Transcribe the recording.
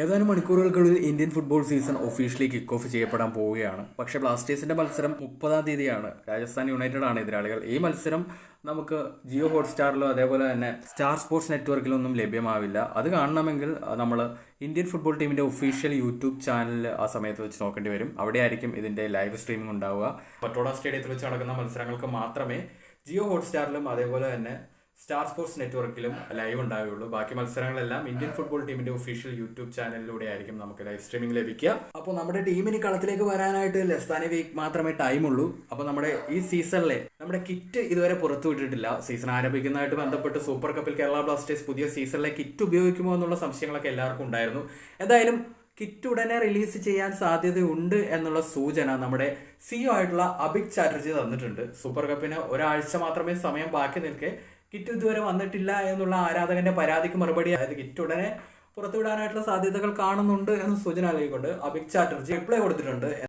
ഏതാനും മണിക്കൂറുകൾക്കുള്ളിൽ Indian football season officially kick off ചെയ്യപ്പെടാൻ പോവുകയാണ്. പക്ഷേ ബ്ലാസ്റ്റേഴ്സിന്റെ മത്സരം മുപ്പതാം തീയതിയാണ്. രാജസ്ഥാൻ യുണൈറ്റഡ് ആണ് എതിരാളികൾ. ഈ മത്സരം നമുക്ക് ജിയോ ഹോട്ട്സ്റ്റാറിലോ അതേപോലെ തന്നെ സ്റ്റാർ സ്പോർട്സ് നെറ്റ്വർക്കിലോ ഒന്നും ലഭ്യമാവില്ല. അത് കാണണമെങ്കിൽ നമ്മൾ ഇന്ത്യൻ ഫുട്ബോൾ ടീമിന്റെ ഒഫീഷ്യൽ യൂട്യൂബ് ചാനൽ ആ സമയത്ത് വെച്ച് നോക്കേണ്ടി വരും. അവിടെയായിരിക്കും ഇതിന്റെ ലൈവ് സ്ട്രീമിംഗ് ഉണ്ടാവുക. പട്ടോള സ്റ്റേഡിയത്തിൽ വെച്ച് നടക്കുന്ന മത്സരങ്ങൾക്ക് മാത്രമേ ജിയോ ഹോട്ട്സ്റ്റാറിലും അതേപോലെ തന്നെ സ്റ്റാർ സ്പോർട്സ് നെറ്റ്വർക്കിലും ലൈവ് ഉണ്ടാവുകയുള്ളൂ. ബാക്കി മത്സരങ്ങളെല്ലാം ഇന്ത്യൻ ഫുട്ബോൾ ടീമിന്റെ ഒഫീഷ്യൽ യൂട്യൂബ് ചാനലിലൂടെ ആയിരിക്കും നമുക്ക് ലൈവ് സ്ട്രീമിംഗ് ലഭിക്കുക. അപ്പോൾ നമ്മുടെ ടീമിന് കളത്തിലേക്ക് വരാനായിട്ട് ലെസ്താനി വീക്ക് മാത്രമേ ടൈമുള്ളൂ അപ്പോൾ നമ്മുടെ ഈ സീസണിലെ നമ്മുടെ കിറ്റ് ഇതുവരെ പുറത്തു വിട്ടിട്ടില്ല. സീസൺ ആരംഭിക്കുന്നതായിട്ട് ബന്ധപ്പെട്ട് സൂപ്പർ കപ്പിൽ കേരള ബ്ലാസ്റ്റേഴ്സ് പുതിയ സീസണിലെ കിറ്റ് ഉപയോഗിക്കുമോ എന്നുള്ള സംശയങ്ങളൊക്കെ എല്ലാവർക്കും ഉണ്ടായിരുന്നു. എന്തായാലും കിറ്റ് ഉടനെ റിലീസ് ചെയ്യാൻ സാധ്യതയുണ്ട് എന്നുള്ള സൂചന നമ്മുടെ സിഇഒ ആയിട്ടുള്ള അഭിക് ചാറ്റർജി തന്നിട്ടുണ്ട്. സൂപ്പർ കപ്പിന് ഒരാഴ്ച മാത്രമേ സമയം ബാക്കി നിൽക്കെ. കിറ്റ് ഇതുവരെ വന്നിട്ടില്ല എന്നുള്ള ആരാധകന്റെ പരാതിക്ക് മറുപടി അതായത് കിറ്റ് ഉടനെ പുറത്തുവിടാനായിട്ടുള്ള സാധ്യതകൾ കാണുന്നുണ്ട് എന്ന സൂചന നൽകിക്കൊണ്ട് അഭിക് ചാറ്റർജി റിപ്ലൈ കൊടുത്തിട്ടുണ്ട്.